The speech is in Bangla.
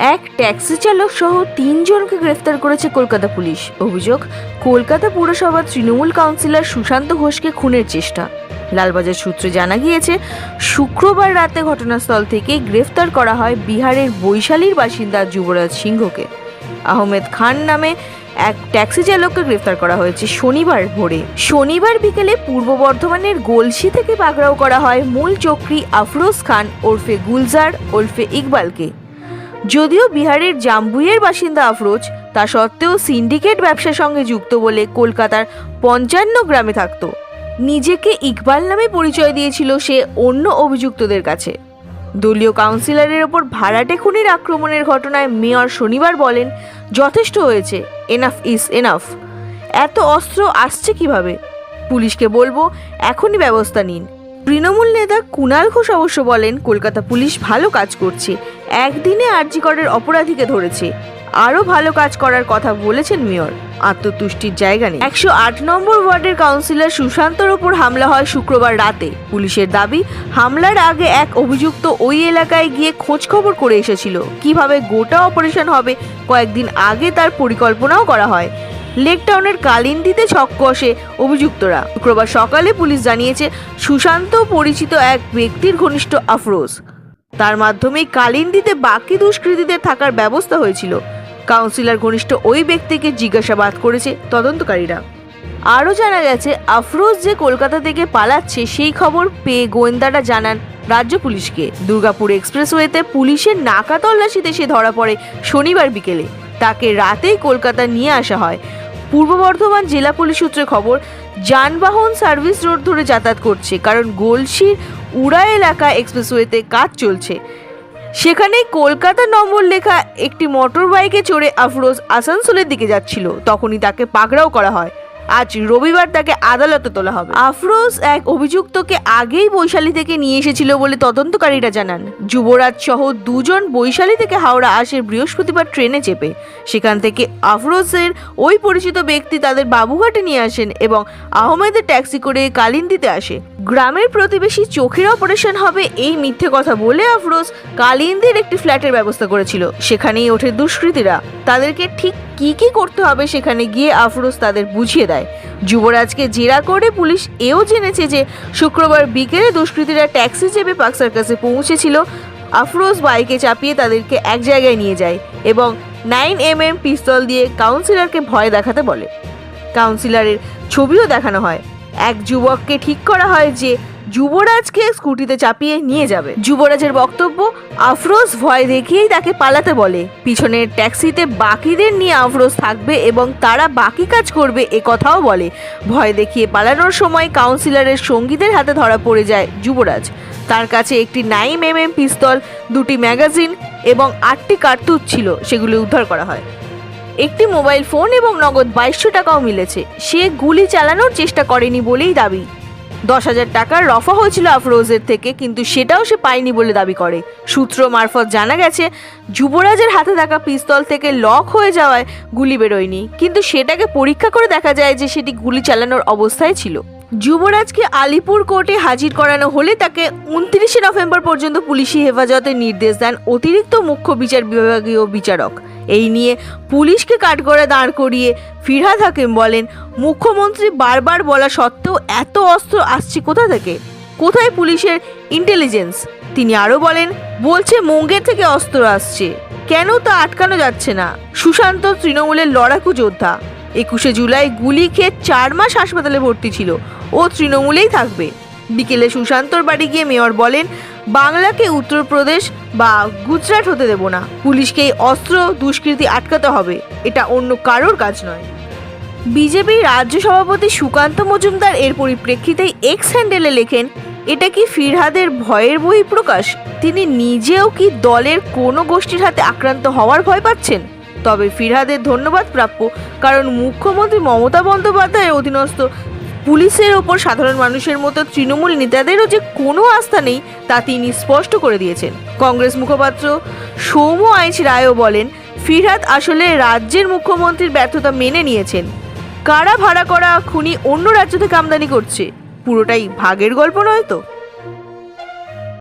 এক ট্যাক্সি চালক সহ তিনজনকে গ্রেফতার করেছে কলকাতা পুলিশ। অভিযোগ, কলকাতা পুরসভার তৃণমূল কাউন্সিলর সুশান্ত ঘোষকে খুনের চেষ্টা। লালবাজার সূত্রে জানা গিয়েছে, শুক্রবার রাতে ঘটনাস্থল থেকে গ্রেফতার করা হয় বিহারের বৈশালীর বাসিন্দা যুবরাজ সিংহকে। আহমেদ খান নামে এক ট্যাক্সি চালককে গ্রেফতার করা হয়েছে শনিবার ভোরে। শনিবার বিকেলে পূর্ব বর্ধমানের গোলসি থেকে পাকড়াও করা হয় মূল চক্রী আফরোজ খান ওরফে গুলজার, ওরফে ইকবালকে। যদিও বিহারের জাম্বুইয়ের বাসিন্দা আফরোজ, তা সত্ত্বেও সিন্ডিকেট ব্যবসার সঙ্গে যুক্ত বলে কলকাতার পঞ্চান্ন গ্রামে থাকত। নিজেকে ইকবাল নামে পরিচয় দিয়েছিল সে অন্য অভিযুক্তদের কাছে। দলীয় কাউন্সিলরের ওপর ভাড়াটে খুনির আক্রমণের ঘটনায় মেয়র শনিবার বলেন, যথেষ্ট হয়েছে এনাফ ইজ এনাফ এত অস্ত্র আসছে কীভাবে? পুলিশকে বলব, এখনই ব্যবস্থা নিন। তৃণমূল নেতা কুণাল ঘোষ অবশ্য বলেন, কলকাতা পুলিশ ভালো কাজ করছে একদিনে আরজিকরের অপরাধীকে ধরেছে। আরও ভালো কাজ করার কথা বলেছেন মেয়র। আত্মতুষ্টির জায়গা নেই। একশো আট নম্বর ওয়ার্ডের কাউন্সিলর সুশান্তর ওপর হামলা হয় শুক্রবার রাতে। পুলিশের দাবি, হামলার আগে এক অভিযুক্ত ওই এলাকায় গিয়ে খোঁজ খবর করে এসেছিল। কীভাবে গোটা অপারেশন হবে, কয়েকদিন আগে তার পরিকল্পনাও করা হয়। লেক টাউনের কালিন্দিতে ছক কষে অভিযুক্তরা। শুক্রবার সকালে পুলিশ জানিয়েছে, সুশান্ত পরিচিত এক ব্যক্তির ঘনিষ্ঠ আফরোজ। তার মাধ্যমেই কালিন্দিতে বাকি দুষ্কৃতীদের থাকার ব্যবস্থা হয়েছিল। কাউন্সিলর ঘনিষ্ঠ ওই ব্যক্তিকে জিজ্ঞাসাবাদ করেছে তদন্তকারীরা। আরও জানা গেছে, আফরোজ যে কলকাতা থেকে পালাচ্ছে, সেই খবর পেয়ে গোয়েন্দারা জানান রাজ্য পুলিশকে। দুর্গাপুর এক্সপ্রেসওয়েতে পুলিশের নাকা তল্লাশিতে সে ধরা পড়ে শনিবার বিকেলে। তাকে রাতেই কলকাতা নিয়ে আসা হয়। পূর্ব বর্ধমান জেলা পুলিশ সূত্রে খবর, যানবাহন সার্ভিস রোড ধরে যাতায়াত করছে, কারণ গোলসির উড়া এলাকা এক্সপ্রেসওয়েতে কাজ চলছে। সেখানেই কলকাতা নম্বর লেখা একটি মোটর বাইকে চড়ে আফরোজ আসানসোলের দিকে যাচ্ছিল। তখনই তাকে পাকড়াও করা হয়। আজ রবিবার তাকে আদালতে তোলা হবে। আফরোজ এক অভিযুক্তকে আগেই বৈশালী থেকে নিয়ে এসেছিল বলে তদন্তকারীরা জানান। যুবরাজ সহ দুজন বৈশালী থেকে হাওড়া আসে বৃহস্পতিবার ট্রেনে চেপে। সেখান থেকে আফরোজের ওই পরিচিত ব্যক্তি তাদের বাবুঘাটে নিয়ে আসেন এবং আহমেদের ট্যাক্সি করে কালিন্দিতে আসে। গ্রামের প্রতিবেশী চোখের অপারেশন হবে এই মিথ্যে কথা বলে আফরোজ কালিন্দির একটি ফ্ল্যাটের ব্যবস্থা করেছিল। সেখানেই ওঠে দুষ্কৃতীরা। তাদেরকে ঠিক কি কি করতে হবে সেখানে গিয়ে আফরোজ তাদের বুঝিয়ে দেয়। যুবরাজকে জেরা করে পুলিশ এও জেনেছে যে শুক্রবার বিকেলে দুষ্কৃতীরা ট্যাক্সি চেপে পাক সার্কাসে পৌঁছেছিল। আফরোজ বাইকে চাপিয়ে তাদেরকে এক জায়গায় নিয়ে যায় এবং নাইন এম এম পিস্তল দিয়ে কাউন্সিলরকে ভয় দেখাতে বলে। কাউন্সিলরের ছবিও দেখানো হয়। এক যুবককে ঠিক করা হয় যে যুবরাজকে স্কুটিতে চাপিয়ে নিয়ে যাবে। যুবরাজের বক্তব্য, আফরোজ ভয় দেখিয়েই তাকে পালাতে বলে। পিছনের ট্যাক্সিতে বাকিদের নিয়ে আফরোজ থাকবে এবং তারা বাকি কাজ করবে এ কথাও বলে। ভয় দেখিয়ে পালানোর সময় কাউন্সিলরের সঙ্গীদের হাতে ধরা পড়ে যায় যুবরাজ। তার কাছে একটি নাইম এম এম পিস্তল, দুটি ম্যাগাজিন এবং আটটি কার্তুজ ছিল, সেগুলি উদ্ধার করা হয়। একটি মোবাইল ফোন এবং নগদ বাইশশো টাকাও মিলেছে। সে গুলি চালানোর চেষ্টা করেনি বলেই দাবি। দশ হাজার টাকার রফা হয়েছিল আফরোজের থেকে, কিন্তু সেটাও সে পায়নি বলে দাবি করে। সূত্র মারফত জানা গেছে, যুবরাজের হাতে থাকা পিস্তল থেকে লক হয়ে যাওয়ায় গুলি বেরোয়নি। কিন্তু সেটাকে পরীক্ষা করে দেখা যায় যে সেটি গুলি চালানোর অবস্থায় ছিল। যুবরাজকে আলিপুর কোর্টে হাজির করানো হলে তাকে উনত্রিশে নভেম্বর পর্যন্ত পুলিশি হেফাজতের নির্দেশ দেন অতিরিক্ত মুখ্য বিচার বিভাগীয় বিচারক। এই নিয়ে পুলিশকে কাঠগড়ে দাঁড় করিয়ে ফিরহাদ হাকিম বলেন, মুখ্যমন্ত্রী বারবার বলা সত্ত্বেও এত অস্ত্র আসছে কোথা থেকে? কোথায় পুলিশের ইন্টেলিজেন্স তিনি আরও বলেন, বলছে মুঙ্গের থেকে অস্ত্র আসছে। কেন তা আটকানো যাচ্ছে না? সুশান্ত তৃণমূলের লড়াকু যোদ্ধা। একুশে জুলাই গুলি খেয়ে চার মাস হাসপাতালে ভর্তি ছিল। ও তৃণমূলেই থাকবে। বিকেলে সুশান্তর বাড়ি গিয়ে মেয়র বলেন, বাংলাকে উত্তরপ্রদেশ বা গুজরাট হতে দেব না। পুলিশকে এই অস্ত্র দুষ্কৃতি আটকাতে হবে। এটা অন্য কারোর কাজ নয়। বিজেপি রাজ্য সভাপতি সুকান্ত মজুমদার এর পরিপ্রেক্ষিতে এক্স হ্যান্ডেলে লেখেন, এটা কি ফিরহাদের ভয়ের বহিঃপ্রকাশ? তিনি নিজেও কি দলের কোনো গোষ্ঠীর হাতে আক্রান্ত হওয়ার ভয় পাচ্ছেন? তবে ফিরহাদের ধন্যবাদ প্রাপ্য, কারণ মুখ্যমন্ত্রী মমতা বন্দ্যোপাধ্যায়ের অধীনস্থ পুলিশের ওপর সাধারণ মানুষের মতো তৃণমূল নেতাদেরও যে কোনো আস্থা নেই, তা তিনি স্পষ্ট করে দিয়েছেন। কংগ্রেস মুখপাত্র সৌম আইচ রায়ও বলেন, ফিরহাদ আসলে রাজ্যের মুখ্যমন্ত্রীর ব্যর্থতা মেনে নিয়েছেন। কারা ভাড়া করা খুনি অন্য রাজ্য থেকে আমদানি করছে? পুরোটাই ভাগের গল্প নয় তো?